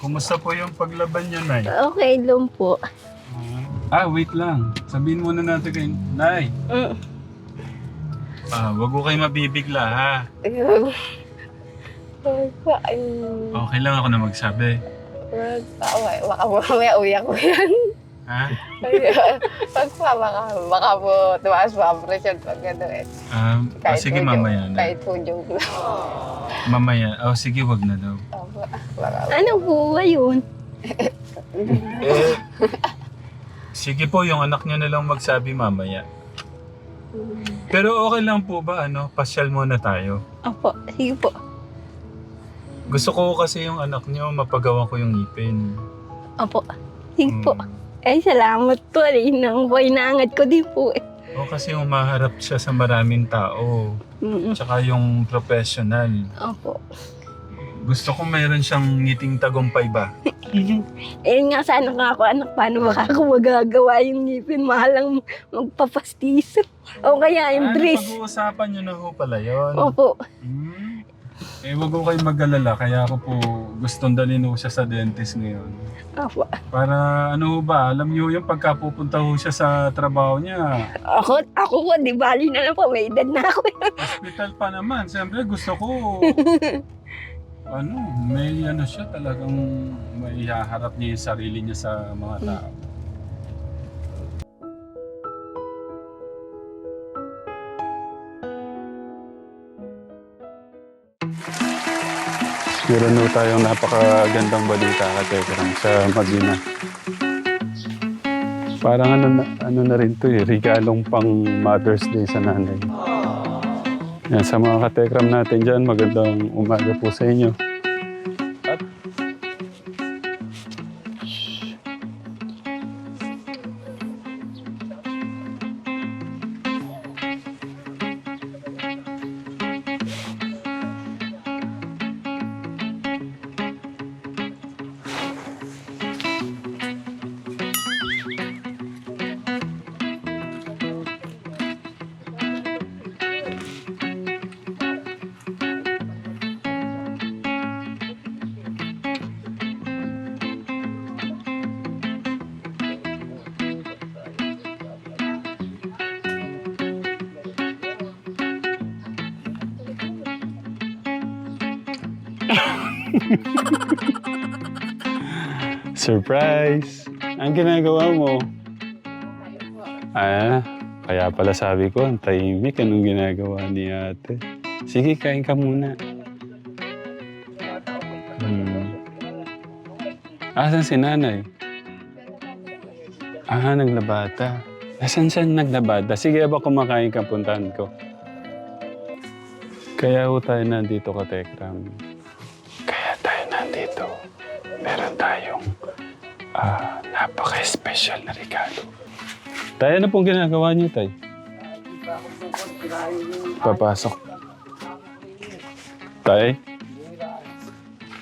Kumusta po yung paglaban niya, Nay? Okay lang po. Ah, wait lang. Sabihin muna natin kay Nay. Mm. Ah, wag ko kayo mabibigla, ha? Ay, pa, ay, Okay lang ako na magsabi. wag pa, ay, baka mamaya uyak ko yan. Ha? Ay, Wag pa, baka, po tumaas pa ang presyon pag gano'n. Um, oh, sige, po mamaya joke- na. Kahit po joke lang. Mamaya. Oh, sige, wag na daw. Opo, baka- Ano po ba yun? Eh, sige po, yung anak niya na lang magsabi mamaya. Pero okay lang po ba, ano, pasyal muna tayo. Opo, sige po. Gusto ko kasi yung anak niyo, mapagawa ko yung ngipin. Opo, sige Hmm. Ay, salamat po. Rin ang po, inaangat ko din po eh. O kasi umaharap siya sa maraming tao. Mm, Tsaka yung professional. Opo. Gusto ko mayroon siyang ngiting tagumpay ba? Eh nga sana nga ako anak, paano ba ako magagawa yung ngipin? Mahal ang magpapastiso. O kaya yung Ah, dress. Napag-uusapan niyo na ho pala yun. Opo. Hmm. Eh, wag ko kayo mag-alala. Kaya ako po gustong dalhin ho siya sa dentist ngayon. Opo. Para ano ho ba, alam niyo yung pagkapupunta ho siya sa trabaho niya. Ako, ako po, di bali na lang po. May edad na ako. Hospital pa naman. Siyempre gusto ko ano, may ano siya talagang may haharap niya yung sarili niya sa mga tao. Meron na tayong napakagandang balita ka Tekram sa Magina. Parang ano na, ano na rin to eh, regalong pang Mother's Day sa nanay. Yan, sa mga katekram natin dyan, magandang umaga po sa inyo. Surprise! Ang ginagawa mo? Ah, kaya pala sabi ko, ang tahimik. Anong ginagawa ni ate? Sige, kain ka muna. Hmm. Asan si nanay? Ah, naglabata. Asan siya naglabata? Sige ba kumakain ka, puntahan ko. Kaya ho tayo nandito ka, Tekram. Nandito. Meron tayong ah, napaka-special na regalo. Tayo na pong ginagawa niyo, Tay. Papasok. Tay?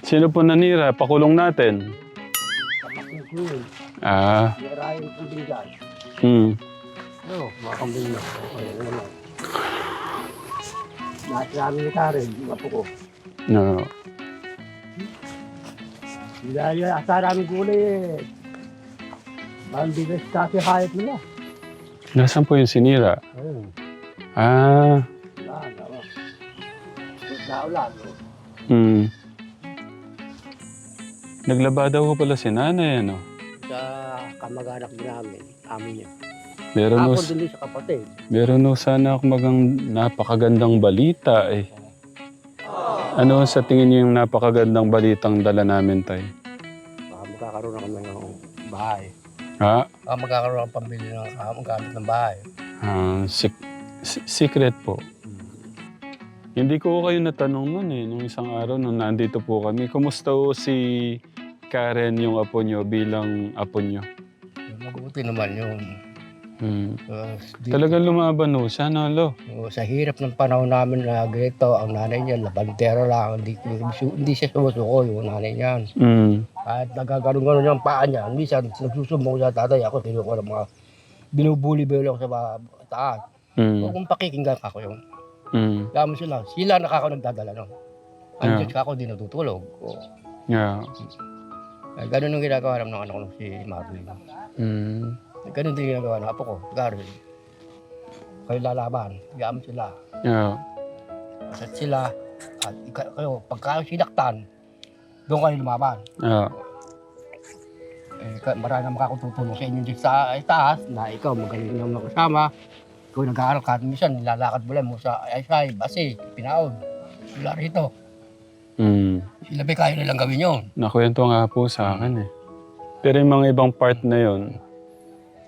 Sino po nanira? Pakulong natin. Ah. Hmm. No, mga kambing na. Lahat namin ni Karen, mga po ko. No. Dahil asa namin gulay eh. Ang bigas kasi hayop nila. Nasaan po yung sinira? Ayun. Ah. Wala, wala. Naulan. Hmm. Naglaba daw po pala si nanay, ano? Sa kamag-anak din namin, amin niya. Meron Ako din din sa kapatid. meron ho sana ako magang napakagandang balita eh. Ano sa tingin niyo yung napakagandang balitang dala namin, tay? Baka magkakaroon na kami ng bahay. Ha? Baka magkakaroon ng pambili ng ang gamit ng bahay. Ah, sec- se- secret po. Hindi ko kayo natanong noon eh, nung isang araw nung nandito po kami. Kumusta ho si Karen yung apo nyo bilang apo nyo? Mabuti naman yun. Hmm. Uh, di- Talagang lumaban ho siya, no, lo? Sa hirap ng panahon namin na ganito, ang nanay niya, labantero lang, hindi, hindi siya sumusuko yung nanay niya. Hmm. Kahit nagkakaroon ng paa niya, minsan nagsusumbong sa tatay, ako tinuko ng mga binubuli-buli ako sa mga taas. Hmm. Huwag kong pakikinggan ako yung Hmm. dami sila. Sila nakaka nagdadala nun. Ang Yeah. Ka ako di natutulog. Oh. Yeah. Eh, ganun ang ginagawa ng anak ko si Marlene. Mm. Ganun din ginagawa ng apo ko, Gary. Kayo lalaban, gamit sila. Yeah. At sila, at ika- kayo, pagka sinaktan, doon kayo lumaban. Yeah. Eh, ka- marami na makakututulong sa inyo dito sa itaas na ikaw magaling na mga kasama. Ikaw nag-aaral ka, minsan nilalakad mo lang mo sa Aysay, Basi, Pinaon. Sila rito. Mm. Sila ba kaya nilang gawin yun? Nakwento nga po sa akin eh. Pero yung mga ibang part na yon,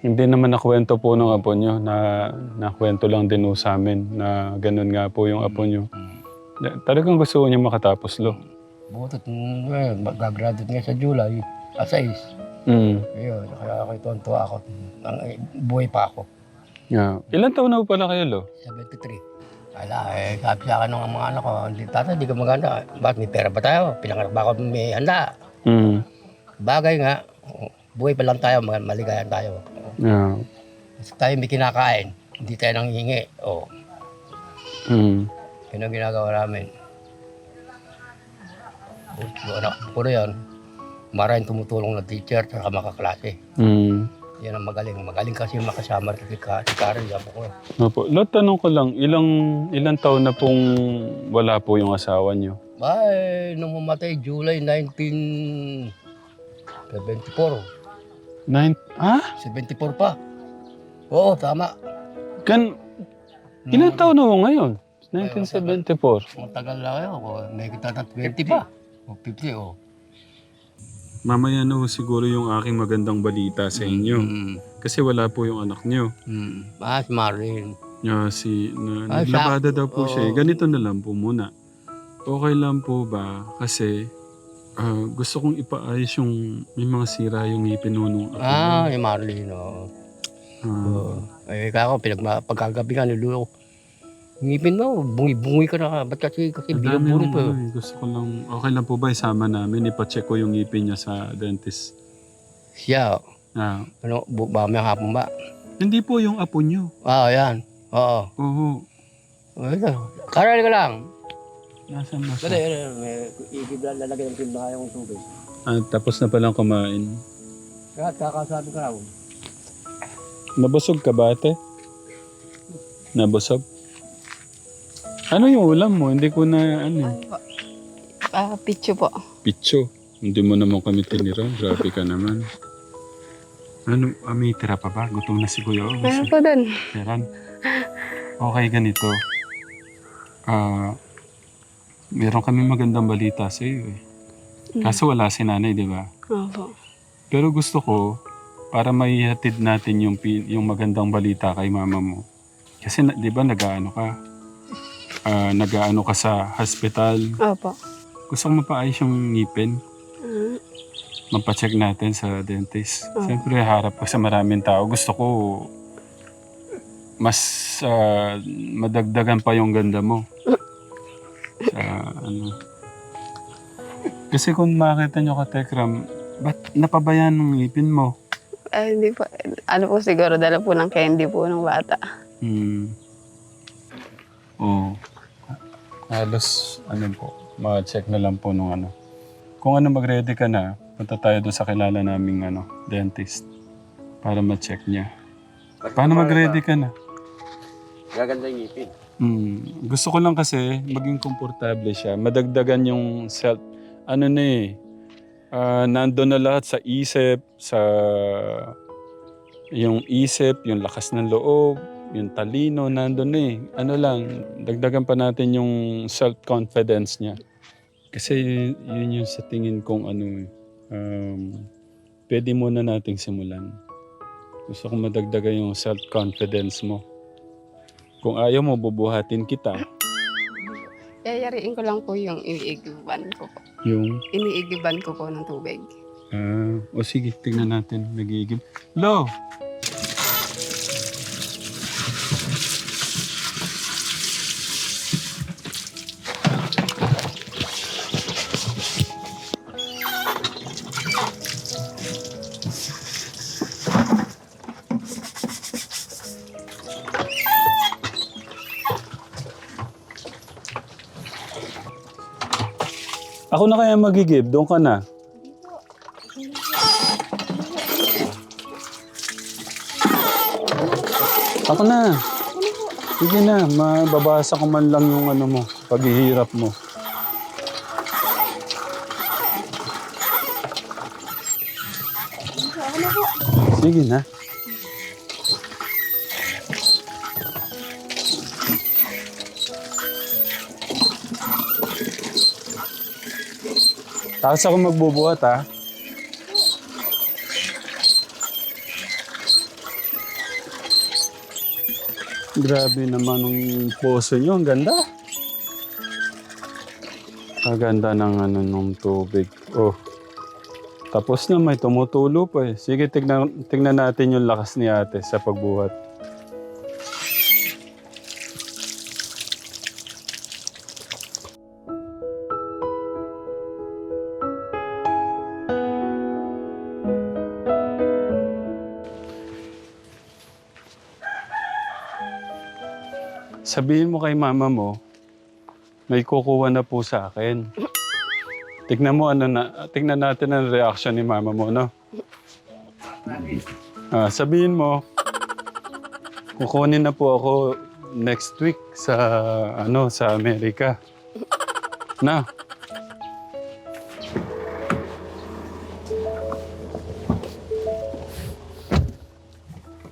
hindi naman nakwento po ng apo nyo na nakwento lang din po sa amin na ganun nga po yung apo nyo. Na- Talagang gusto ko niya makatapos lo. Butot, mm, eh, mag-graduate nga sa July, asais. Mm. Ayun, kaya ako ito ako. Ang, eh, buhay pa ako. Yeah. Ilan taon na po pala kayo lo? 73. Ala, eh, sabi sa akin ng mga anak ko, hindi tata, di ka maganda. Bakit may pera ba tayo? Pinanganak ba ako may handa? Mm. Bagay nga, buhay pa lang tayo, maligayan tayo. Yeah. Kasi tayo may kinakain, hindi tayo nang hingi. O, Mm. yun ang ginagawa namin. Puro, anak, puro yan. Maraming tumutulong na teacher at makaklase. Mm. Yan ang magaling. Magaling kasi makasama si, Ka- si Karen. Sabi ko, Opo. Lo, tanong ko lang, ilang ilang taon na pong wala po yung asawa nyo? ay, nung mamatay, July 1974. Nine, ah? 74 pa. Oo, tama. Gan, ilang taon na ho ngayon? 1974. Matagal na kayo. O, May kita na 20 pa. O 50, o. Mamaya na ho siguro yung aking magandang balita sa inyo. Mm. Kasi wala po yung anak nyo. Mm. Ah, si Marlene. Yeah, si, na, Ah, naglabada siya- daw po siya. eh. oo. Ganito na lang po muna. Okay lang po ba? Kasi ah, gusto kong ipaayos yung may mga sira yung ngipin ho nung ako. Ah, si Marlene, o. Ah, Oo. Eh, kako, pinag pagkagabi ka, niluyo ko. Ngipin mo, bungi-bungi ka na. Ba't kasi, kasi ang dami ano eh. Gusto ko lang, okay lang po ba isama namin? Ipacheck ko yung ngipin niya sa dentist. Siya, Ah, ano, bu- ba may hapon ba? hindi po yung apo nyo. Ah, yan. Oo. Oo. Ito. Karal ka lang. Nasaan na Dali, siya? may igib lang lalagay ng timbahay yung tubig. Ah, tapos na palang kumain. Kaya kakasabi ka raw. Nabusog ka ba ate? Nabusog? Ano yung ulam mo? Hindi ko na ano. Po? Ah, pitcho po. Picho. Hindi mo naman kami tinira. Grabe ka naman. Ano, ah, may tira pa ba? Gutom na si Kuya. Oh, Meron po. Meron. Okay, ganito. Ah, meron kami magandang balita sa iyo eh. Kaso wala si nanay, di ba? Opo. Pero gusto ko, para maihatid natin yung, pi- yung magandang balita kay mama mo. Kasi na- di ba nag-ano ka? Ah, nag-ano ka sa hospital. Opo. Gusto ko mapaayos yung ngipin. Ah, Mapacheck natin sa dentist. Oo. Siyempre, harap ka sa maraming tao. Gusto ko mas ah, madagdagan pa yung ganda mo. Sa ano. Kasi kung makita nyo ka, Tekram, ba't napabayaan ng ngipin mo? Ay, hindi po. Ano po siguro, dala po ng candy po ng bata. Hmm. Oo. Halos, ano po, ma-check na lang po nung ano. Kung ano mag-ready ka na, punta tayo doon sa kilala naming ano, dentist. Para ma-check niya. Paano mag-ready ka na? Gaganda yung ngipin. Hmm. Gusto ko lang kasi maging komportable siya. Madagdagan yung self, ano na eh, ah, nandun na lahat sa isip, sa yung isip, yung lakas ng loob, yung talino, nandun na eh. Ano lang, dagdagan pa natin yung self-confidence niya. Kasi yun yung sa tingin kong ano eh, um, pwede muna nating simulan. Gusto kong madagdagan yung self-confidence mo. Kung ayaw mo, bubuhatin kita. Yayariin ko lang po yung iniigiban ko po. Yung, Iniigiban ko po ng tubig. ah, o sige, tingnan natin. Nagigib. Lo! Ako na kaya magigib, doon ka na. Ako na. Sige na, mababasa ko man lang yung ano mo, paghihirap mo. Sige na. Tapos ako magbubuhat ha. Grabe naman ang poso nyo. Ang ganda. Ang ganda ng ano ng tubig. Oh. Tapos na may tumutulo pa eh. Sige, tignan, tignan natin yung lakas ni ate sa pagbuhat. Sabihin mo kay mama mo, may kukuha na po sa akin. Tignan mo ano na, tignan natin ang reaction ni mama mo, no? Ah, sabihin mo, kukunin na po ako next week sa ano sa Amerika. Na.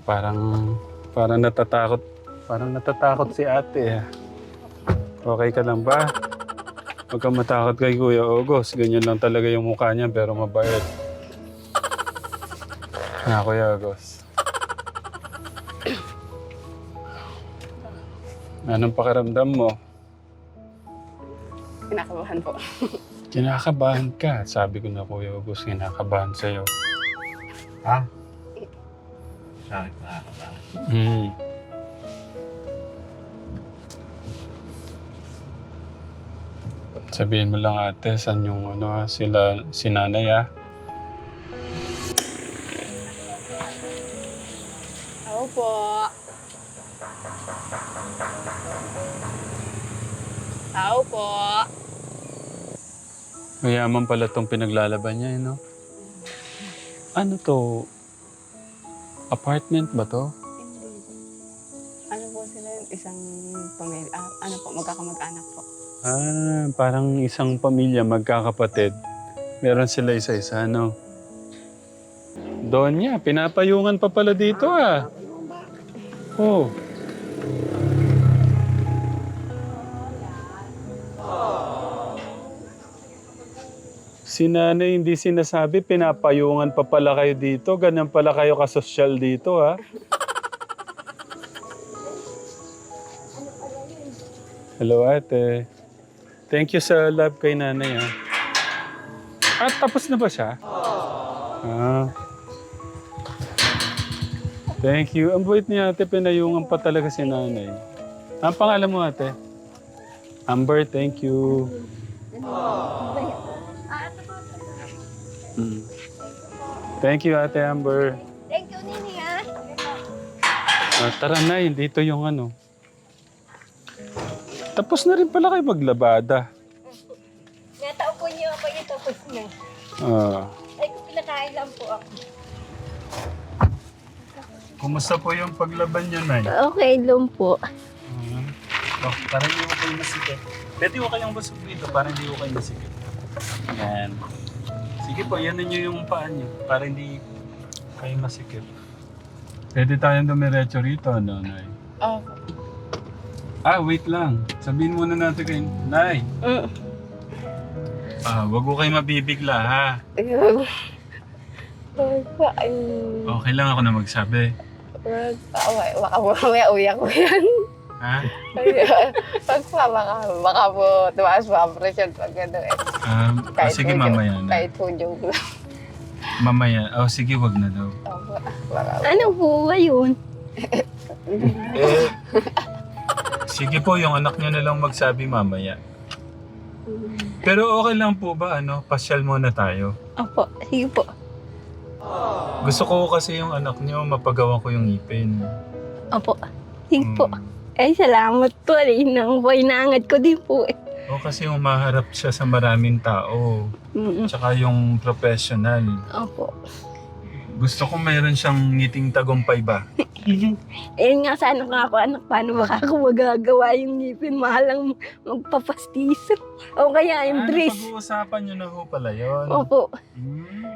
Parang parang natatakot parang natatakot si ate. ah. Okay ka lang ba? Huwag kang matakot kay Kuya August. Ganyan lang talaga yung mukha niya pero mabait. Ah, Kuya August. Anong pakiramdam mo? Kinakabahan po. Kinakabahan ka. Sabi ko na Kuya August, kinakabahan sa'yo. Ha? Bakit ba? Hmm. Sabihin mo lang ate, saan yung ano ha, sila, si nanay ah. Ako po. Po. Mayaman pala tong pinaglalaban niya, eh, no? Ano to? Apartment ba to? Ano po sila? Isang pamilya. ah, ano po, magkakamag-anak po. Ah, parang isang pamilya, magkakapatid. Meron sila isa-isa, no? Donya, pinapayungan pa pala dito ah. Oh. Si nanay hindi sinasabi, pinapayungan pa pala kayo dito. Ganyan pala kayo kasosyal dito, ha? Hello, ate. Thank you sa love kay nanay, ha? At tapos na ba siya? Ah. Thank you. Ang bait ni ate, pinayungan pa talaga si nanay. Ang pangalan mo, ate? Amber, thank you. Mm. Thank you, Ate Amber. Thank you, Nini, ha? Ah, tara na, dito yung ano. Tapos na rin pala kayo maglabada. Natao po niyo ako yung tapos na. Ah. Ay, pinakain lang po ako. Kumusta po yung paglaban niyo, Nay? Okay lang po. Oh, para hindi ko kayo masikip. Pwede ko kayong busog dito para hindi ko kayo masikip. Yan. Sige po, yan niyo yung paan niyo para hindi kayo masikip. Pwede tayong dumiretso rito, ano, Nay? Opo. Ah, wait lang. Sabihin muna natin kay Nay. Mm. Ah, wag ko kayo mabibigla, ha? Ayun. Wag pa. Ay. Okay lang ako na magsabi. Wag pa. Wag. Mamaya uyak ko yan. Ha? Ay, Wag pa. Baka, baka po tumaas pa ang pressure pag ano eh. Um, ah, sige, po mamaya na. Kahit po joke lang. Mamaya. Oh, sige, wag na daw. Ano po ba yun? Eh, sige po, yung anak niyo na lang magsabi mamaya. Pero okay lang po ba, ano, pasyal muna tayo. Opo, sige po. Gusto ko kasi yung anak niyo, mapagawa ko yung ngipin. Opo, sige po. Mm. Ay, salamat po. Nang po, inaangat ko din po eh. O kasi umaharap siya sa maraming tao. Mm, Tsaka yung professional. Opo. Gusto ko mayroon siyang ngiting tagumpay ba? Eh nga sana nga ako anak, paano ba ako magagawa yung ngipin? Mahalang magpapastiso. O kaya yung Ah, brace. pag-uusapan nyo na ho pala yun. Opo. Hmm.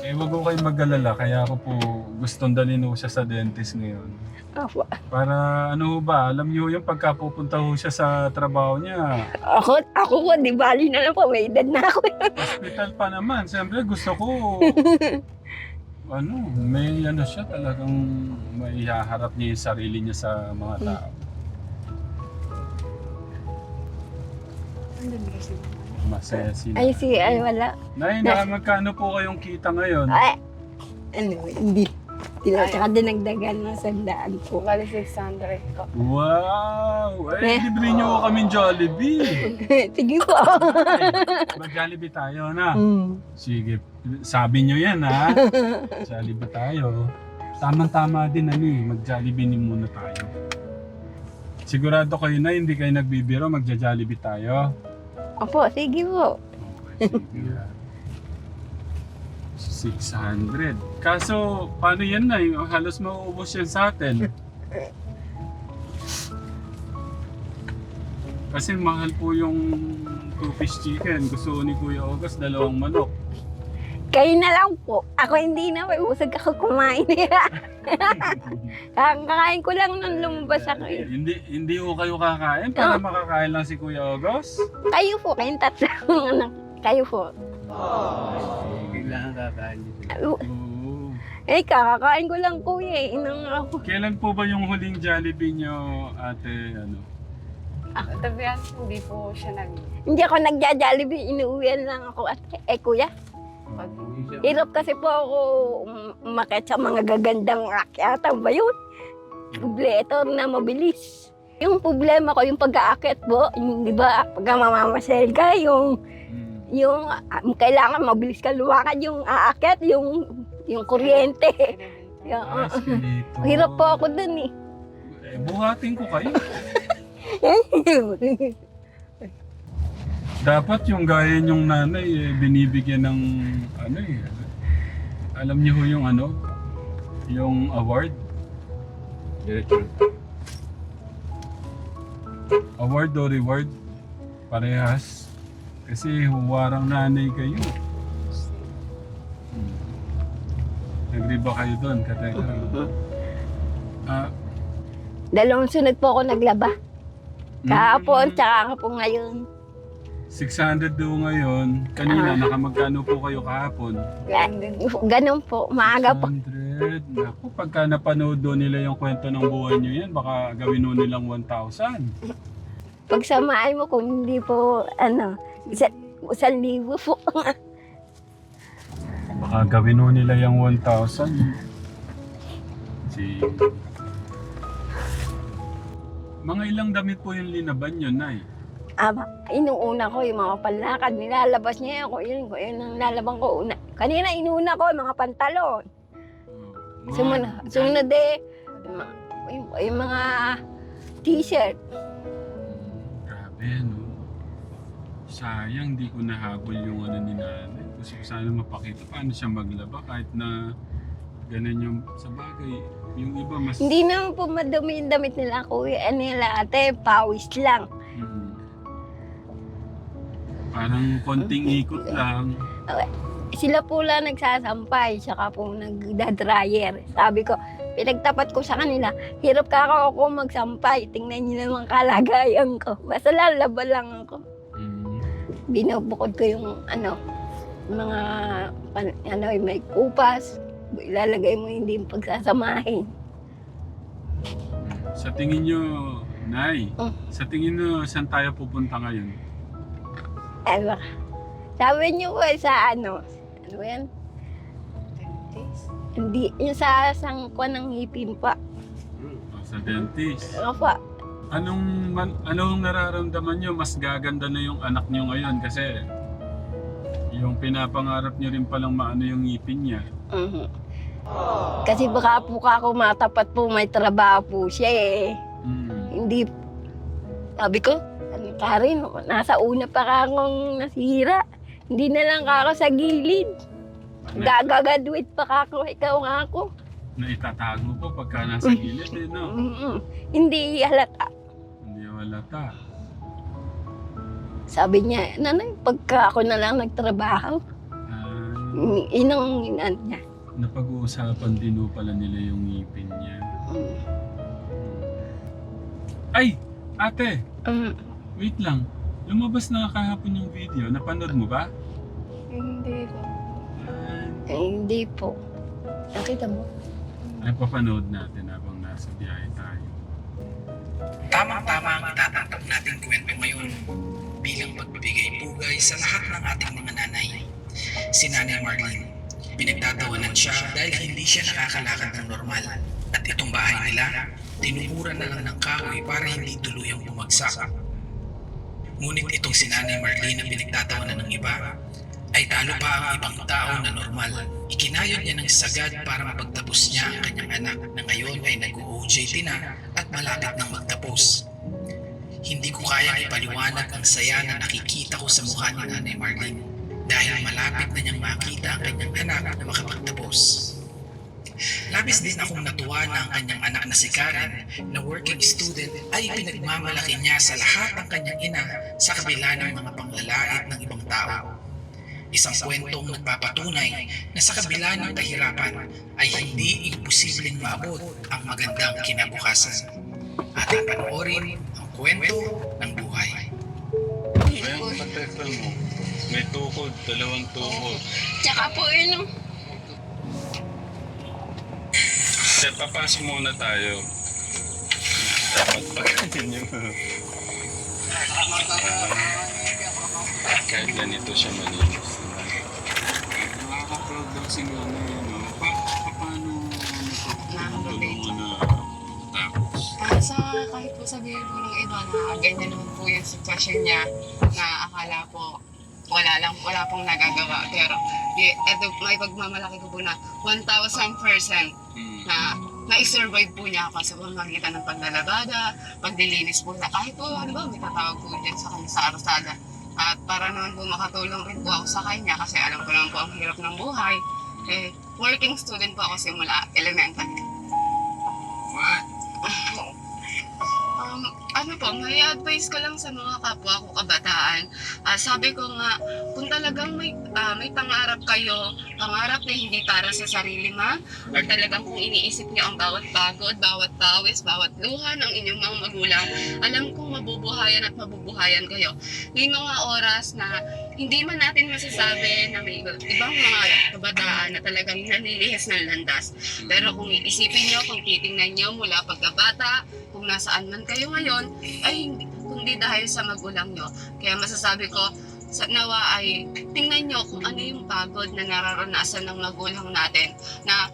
Eh, wag ko kayong mag-alala. Kaya ako po gustong dalhin ho siya sa dentist ngayon. Opo. Para ano ho ba, alam niyo yung pagkapupunta ho siya sa trabaho niya. Ako, ako ko, di bali na lang po, may edad na ako. Hospital pa naman. Siyempre gusto ko, ano, may ano siya talagang maihaharap niya yung sarili niya sa mga tao. Andun kasi. Masaya sila. Ay, si, ay, wala. Nay, naka magkano po kayong kita ngayon? Ay, ano, hindi. Tila, tsaka dinagdagan ng sandaan po. Bali 600 ko. Wow! Eh. Libre niyo ako kaming Jollibee. Sige po. Mag-Jollibee tayo na. Hmm. Sige, sabi niyo yan ha. Jollibee tayo. Tamang-tama din ano eh, mag-Jollibee ni muna tayo. Sigurado kayo na hindi kayo nagbibiro, magja-Jollibee tayo. Opo, sige po. Okay, sige. Ah. 600. Kaso, paano yan na? Halos mauubos yan sa atin. Kasi mahal po yung two-piece chicken. Gusto ni Kuya August, dalawang manok. Kayo na lang po. Ako hindi na may usag ako kumain. Kakain ko lang nung lumabas ako. eh. hindi hindi ko kayo kakain para Oh. makakain lang si Kuya August. Kayo po, kayong tatlong anak. Kayo po. Kailangan kakain dito. Oo. Eh, kakakain ko lang kuya eh. Inang ako. Kailan po ba yung huling Jollibee nyo, ate, ano? To be honest, hindi po siya nag... Hindi ako nagja-jollibee, inuwian lang ako. At, eh kuya, Pag, hirap kasi po ako um- umakit sa mga gagandang akyatan ba yun? Kubletor na mabilis. Yung problema ko, yung pag-aakit po, yung, di ba, pag mamamasel ka, yung, Mm. Yung ah, kailangan mabilis ka lumakad, yung aakit, yung, yung kuryente. Yung, Ah, escalator. hirap po ako dun eh. Eh, buhatin ko kayo. Dapat yung gaya yung nanay, eh, binibigyan ng, ano eh, alam niyo ho yung ano, yung award? Diretso. Award o reward? Parehas. Kasi huwarang nanay kayo. Hmm. Agree ba kayo doon, Kateka? Ah, Dalawang sunod po ako naglaba. Kahapon, mm, tsaka ka po ngayon. 600 daw ngayon. Kanina, nakamagkano po kayo kahapon? Ganun po, maaga po. 100. Naku, pagka napanood doon nila yung kwento ng buhay nyo yan, baka gawin nun nilang 1,000. Pagsamahin mo kung hindi po, ano, isa, isang libo po. Baka gawin nun nila yung 1,000. Si... Mga ilang damit po yung linaban nyo, Nay? Aba, inuuna ko yung mga panlakad, nilalabas niya ako, yun, ko, yun ang lalabang ko una. Kanina inuuna ko yung mga pantalon. Oh, Sumunod, sumunod eh, yung, yung mga t-shirt. Grabe, no? Sayang, di ko nahabol yung ano ni nanay. Gusto ko sana mapakita paano siya maglaba kahit na ganun yung sa bagay. Yung iba mas... Hindi naman po madumi yung damit nila, kuya. Ano nila ate, pawis lang. Mm. Parang konting ikot lang. sila po lang nagsasampay, saka po nagda-dryer. Sabi ko, pinagtapat ko sa kanila, hirap ka ako, ako magsampay, tingnan niyo naman kalagayan ko. Basta lalaba lang ako. Binubukod ko yung ano, mga pan- ano, yung may kupas, ilalagay mo hindi yung pagsasamahin. Sa tingin nyo, Nay, Mm. sa tingin nyo, saan tayo pupunta ngayon? Ay, baka. Sabi niyo po sa ano, ano ba yan? Dentist. Hindi, yung sa sangkwa ng ngipin pa. O, sa dentist. Ano pa? Anong, man, anong nararamdaman nyo? Mas gaganda na yung anak nyo ngayon kasi yung pinapangarap nyo rin palang maano yung ngipin niya. Mhm. Kasi baka po ka ako matapat po, may trabaho po siya eh. Mm. Hindi, sabi ko, ano ka rin, nasa una pa ka akong nasira. Hindi na lang ka ako sa gilid. Gagagraduate pa ka ako, ikaw nga ako. Na itatago po pagka nasa gilid eh, no? Mm-mm. Hindi halata. Hindi wala ta. Sabi niya, nanay, pagka ako na lang nagtrabaho, Ah, inang inan niya. napag-uusapan din ho pala nila yung ngipin niya. Mm. Ay! Ate! Mm. Wait lang. Lumabas na kahapon yung video. Napanood mo ba? Hindi po. Ah, Eh, hindi po. Nakita mo? ay, papanood natin habang nasa biyahe. Tamang-tama ang itatanggap nating kwento ngayon bilang pagbibigay pugay sa lahat ng ating mga nanay. Si Nanay Marlene, pinagtatawanan siya dahil hindi siya nakakalakad ng normal. At itong bahay nila, tinuburan na lang ng kahoy para hindi tuluyang bumagsak. Ngunit itong si Nanay Marlene na pinagtatawanan ng iba, ay talo pa ang ibang tao na normal. Ikinayod niya ng sagad para mapagtapos niya ang kanyang anak na ngayon ay nag-OJT na malapit nang magtapos. Hindi ko kayang ipaliwanag ang saya na nakikita ko sa mukha ni Nanay Marlene dahil malapit na niyang makita ang kanyang anak na makapagtapos. Labis din akong natuwa na ang kanyang anak na si Karen na working student ay pinagmamalaki niya sa lahat ng kanyang ina sa kabila ng mga panglalait ng ibang tao. Isang kwentong nagpapatunay na sa kabila ng kahirapan ay hindi imposibleng maabot ang magandang kinabukasan. Ating panoorin ang kwento ng buhay. Ayan, patekal mo. May tukod, dalawang tukod. Tsaka po yun, oh. Kasi papasok muna tayo. Dapat pagkatin yung... Ah, kahit ganito siya malinis. Nakaka-proud daw si Gana yun. no? Pa pa- paano natutulungan na tapos? Ah, sa kahit po sabihin po ng iba na ganyan naman po yung sitwasyon niya na akala po wala lang, wala pong nagagawa. Pero eto, may pagmamalaki ko po na 1,000% Hmm. na na-survive po niya ako sa pamamagitan ng paglalabada, paglilinis po na kahit po ano ba, may tatawag po dyan sa kanya sa arosada. At para naman po makatulong rin po ako sa kanya kasi alam ko naman po ang hirap ng buhay. Eh, working student po ako simula elementary. What? Um, ano po, may advice ko lang sa mga kapwa ko kabataan. Ah, sabi ko nga, kung talagang may, ah, may pangarap kayo, pangarap na hindi para sa sarili ma, or talagang kung iniisip niyo ang bawat pagod, bawat pawis, bawat luha ng inyong mga magulang, alam kong mabubuhayan at mabubuhayan kayo. May mga oras na hindi man natin masasabi na may iba- ibang mga kabataan na talagang nanilihis ng landas. Pero kung iisipin nyo, kung titingnan nyo mula pagkabata, kung nasaan man kayo ngayon, ay hindi, kundi dahil sa magulang nyo. Kaya masasabi ko, sa nawa ay tingnan nyo kung ano yung pagod na nararanasan ng magulang natin na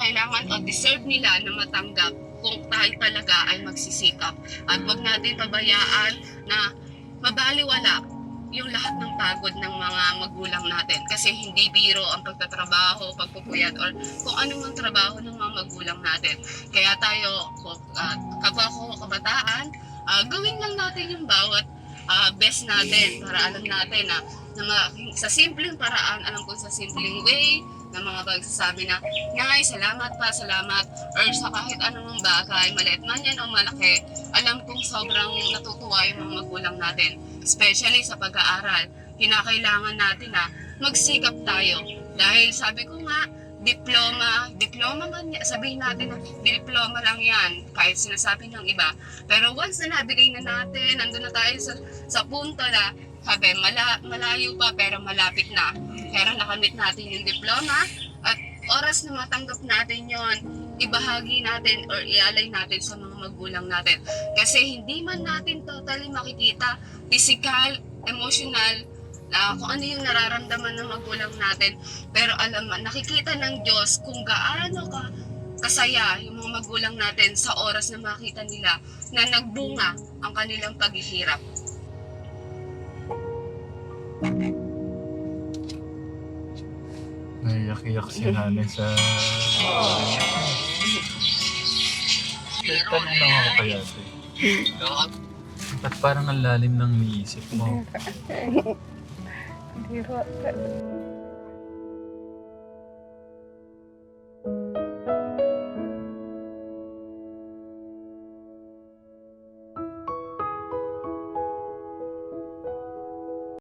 kailangan o deserve nila na matanggap kung tayo talaga ay magsisikap. At wag natin pabayaan na mabaliwala yung lahat ng pagod ng mga magulang natin. Kasi hindi biro ang pagtatrabaho, pagpupuyat, or kung anong ang trabaho ng mga magulang natin. Kaya tayo, uh, kapwa kabataan, ah, gawin lang natin yung bawat ah, best natin para alam natin na, na ma- sa simpleng paraan, alam ko sa simpleng way, na mga pagsasabi na, Ngay, salamat pa, salamat, or sa kahit anong bagay, maliit man yan o malaki, alam kong sobrang natutuwa yung mga magulang natin. Especially sa pag-aaral, kinakailangan natin na magsikap tayo. Dahil sabi ko nga, diploma, diploma man, sabihin natin na diploma lang yan, kahit sinasabi ng iba. Pero once na nabigay na natin, nandun na tayo sa, sa punto na, sabi, mala, malayo pa pero malapit na. Pero nakamit natin yung diploma at oras na matanggap natin yon ibahagi natin or ialay natin sa mga magulang natin. Kasi hindi man natin totally makikita physical, emotional, na kung ano yung nararamdaman ng magulang natin. Pero alam mo, nakikita ng Diyos kung gaano ka kasaya yung mga magulang natin sa oras na makita nila na nagbunga ang kanilang paghihirap. Naiyak-iyak si nanay sa... May tanong lang ako kay ate. Ba't parang ang lalim ng niisip mo? Hindi